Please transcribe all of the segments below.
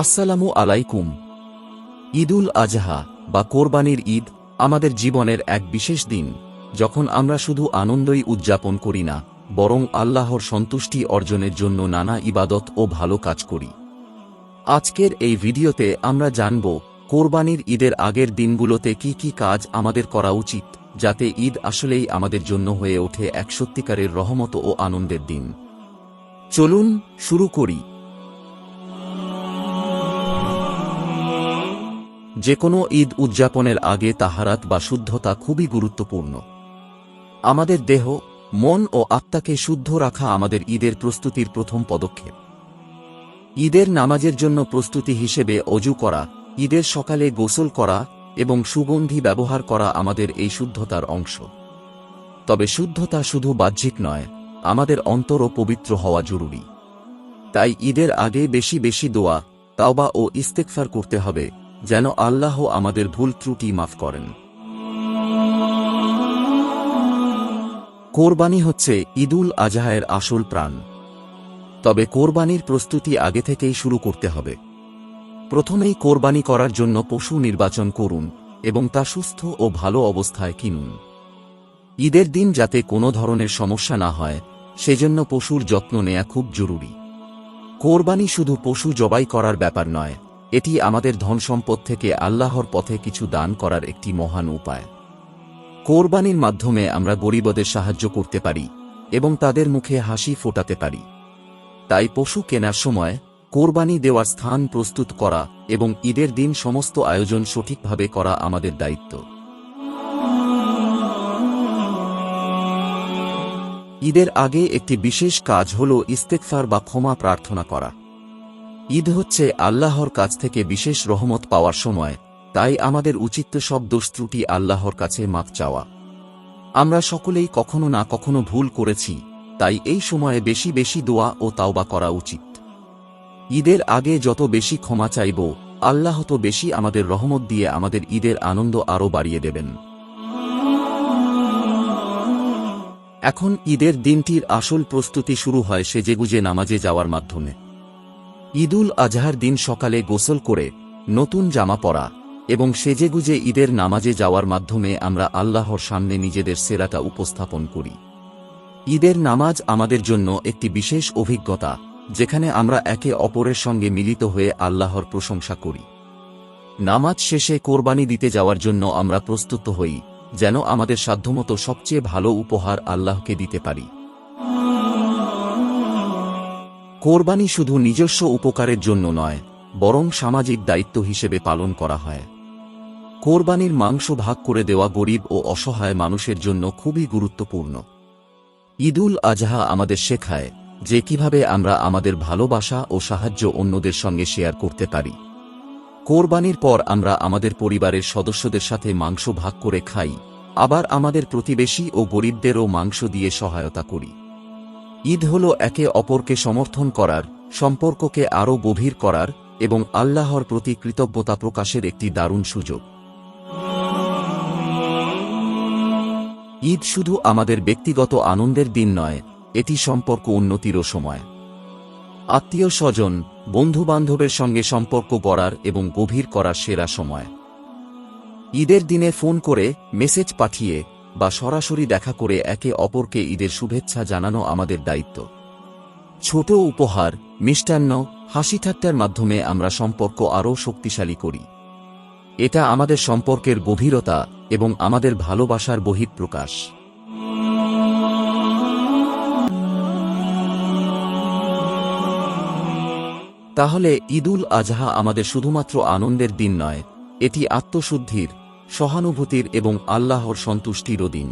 আসসালামু আলাইকুম। ঈদুল আজহা বা কোরবানির ঈদ আমাদের জীবনের এক বিশেষ দিন, যখন আমরা শুধু আনন্দই উদযাপন করি না, বরং আল্লাহর সন্তুষ্টি অর্জনের জন্য নানা ইবাদত ও ভালো কাজ করি। আজকের এই ভিডিওতে আমরা জানব, কোরবানির ঈদের আগের দিনগুলোতে কি কি কাজ আমাদের করা উচিত, যাতে ঈদ আসলেই আমাদের জন্য হয়ে ওঠে এক সত্যিকারের রহমত ও আনন্দের দিন। চলুন শুরু করি। যে কোনো ঈদ উদযাপনের আগে তাহারাত বা শুদ্ধতা খুবই গুরুত্বপূর্ণ। আমাদের দেহ, মন ও আত্মাকে শুদ্ধ রাখা আমাদের ঈদের প্রস্তুতির প্রথম পদক্ষেপ। ঈদের নামাজের জন্য প্রস্তুতি হিসেবে অজু করা, ঈদের সকালে গোসল করা এবং সুগন্ধি ব্যবহার করা আমাদের এই শুদ্ধতার অংশ। তবে শুদ্ধতা শুধু বাহ্যিক নয়, আমাদের অন্তরও পবিত্র হওয়া জরুরি। তাই ঈদের আগে বেশি বেশি দোয়া, তাওবা ও ইস্তেকফার করতে হবে যেন আল্লাহ আমাদের ভুল ত্রুটি মাফ করেন। কোরবানি হচ্ছে ঈদুল আজহায়ের আসল প্রাণ। তবে কোরবানির প্রস্তুতি আগে থেকেই শুরু করতে হবে। প্রথমেই কোরবানি করার জন্য পশু নির্বাচন করুন এবং তা সুস্থ ও ভালো অবস্থায় কিনুন। ঈদের দিন যাতে কোনো ধরনের সমস্যা না হয়, সেজন্য পশুর যত্ন নেয়া খুব জরুরি। কোরবানি শুধু পশু জবাই করার ব্যাপার নয় এটি আমাদের ধন সম্পদ থেকে আল্লাহর পথে কিছু দান করার একটি মহান উপায়। কোরবানির মাধ্যমে আমরা গরিবদের সাহায্য করতে পারি এবং তাদের মুখে হাসি ফোটাতে পারি। তাই পশু কেনার সময় কোরবানি দেওয়ার স্থান প্রস্তুত করা এবং ঈদের দিন সমস্ত আয়োজন সঠিকভাবে করা আমাদের দায়িত্ব। ঈদের আগে একটি বিশেষ কাজ হল ইস্তেকফার বা ক্ষমা প্রার্থনা করা। ঈদ হচ্ছে আল্লাহর কাছ থেকে বিশেষ রহমত পাওয়ার সময়, তাই আমাদের উচিত সব দোষ ত্রুটি আল্লাহর কাছে মাপ চাওয়া। আমরা সকলেই কখনো না কখনো ভুল করেছি, তাই এই সময়ে বেশি বেশি দোয়া ও তাওবা করা উচিত। ঈদের আগে যত বেশি ক্ষমা চাইব, আল্লাহ তো বেশি আমাদের রহমত দিয়ে আমাদের ঈদের আনন্দ আরও বাড়িয়ে দেবেন। এখন ঈদের দিনটির আসল প্রস্তুতি শুরু হয় সেজেগুজে নামাজে যাওয়ার মাধ্যমে। ঈদুল আজহার দিন সকালে গোসল করে, নতুন জামা পরা এবং সেজেগুজে ঈদের নামাজে যাওয়ার মাধ্যমে আমরা আল্লাহর সামনে নিজেদের সেরাটা উপস্থাপন করি। ঈদের নামাজ আমাদের জন্য একটি বিশেষ অভিজ্ঞতা, যেখানে আমরা একে অপরের সঙ্গে মিলিত হয়ে আল্লাহর প্রশংসা করি। নামাজ শেষে কোরবানি দিতে যাওয়ার জন্য আমরা প্রস্তুত হই, যেন আমাদের সাধ্যমতো সবচেয়ে ভালো উপহার আল্লাহকে দিতে পারি। কোরবানি শুধু নিজস্ব উপকারের জন্য নয়, বরং সামাজিক দায়িত্ব হিসেবে পালন করা হয়। কোরবানির মাংস ভাগ করে দেওয়া গরিব ও অসহায় মানুষের জন্য খুবই গুরুত্বপূর্ণ। ঈদুল আজহা আমাদের শেখায় যে কীভাবে আমরা আমাদের ভালোবাসা ও সাহায্য অন্যদের সঙ্গে শেয়ার করতে পারি। কোরবানির পর আমরা আমাদের পরিবারের সদস্যদের সাথে মাংস ভাগ করে খাই, আবার আমাদের প্রতিবেশী ও গরিবদেরও মাংস দিয়ে সহায়তা করি। ঈদ হল একে অপরকে সমর্থন করার, সম্পর্ককে আরও গভীর করার এবং আল্লাহর প্রতি কৃতজ্ঞতা প্রকাশের একটি দারুণ সুযোগ। ঈদ শুধু আমাদের ব্যক্তিগত আনন্দের দিন নয়, এটি সম্পর্ক উন্নতিরও সময়। আত্মীয় স্বজন, বন্ধুবান্ধবের সঙ্গে সম্পর্ক গড়ার এবং গভীর করার সেরা সময়। ঈদের দিনে ফোন করে মেসেজ পাঠিয়ে বা সরাসরি দেখা করে একে অপরকে ঈদের শুভেচ্ছা জানানো আমাদের দায়িত্ব। ছোট উপহার, মিষ্টান্ন, হাসি ঠাট্টার মাধ্যমে আমরা সম্পর্ক আরও শক্তিশালী করি। এটা আমাদের সম্পর্কের গভীরতা এবং আমাদের ভালোবাসার বহিঃপ্রকাশ তাহলে ঈদুল আজহা আমাদের শুধুমাত্র আনন্দের দিন নয়, এটি আত্মশুদ্ধির সহানুভূতির এবং আল্লাহর সন্তুষ্টিরও দিন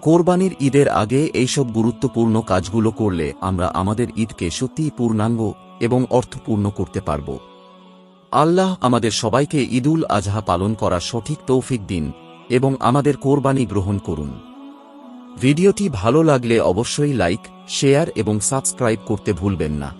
কোরবানির ঈদের আগে এইসব গুরুত্বপূর্ণ কাজগুলো করলে আমরা আমাদের ঈদকে সত্যিই পূর্ণাঙ্গ এবং অর্থপূর্ণ করতে পারব। আল্লাহ আমাদের সবাইকে ঈদুল আজহা পালন করার সঠিক তৌফিক দিন এবং আমাদের কোরবানি গ্রহণ করুন। ভিডিওটি ভালো লাগলে অবশ্যই লাইক, শেয়ার এবং সাবস্ক্রাইব করতে ভুলবেন না।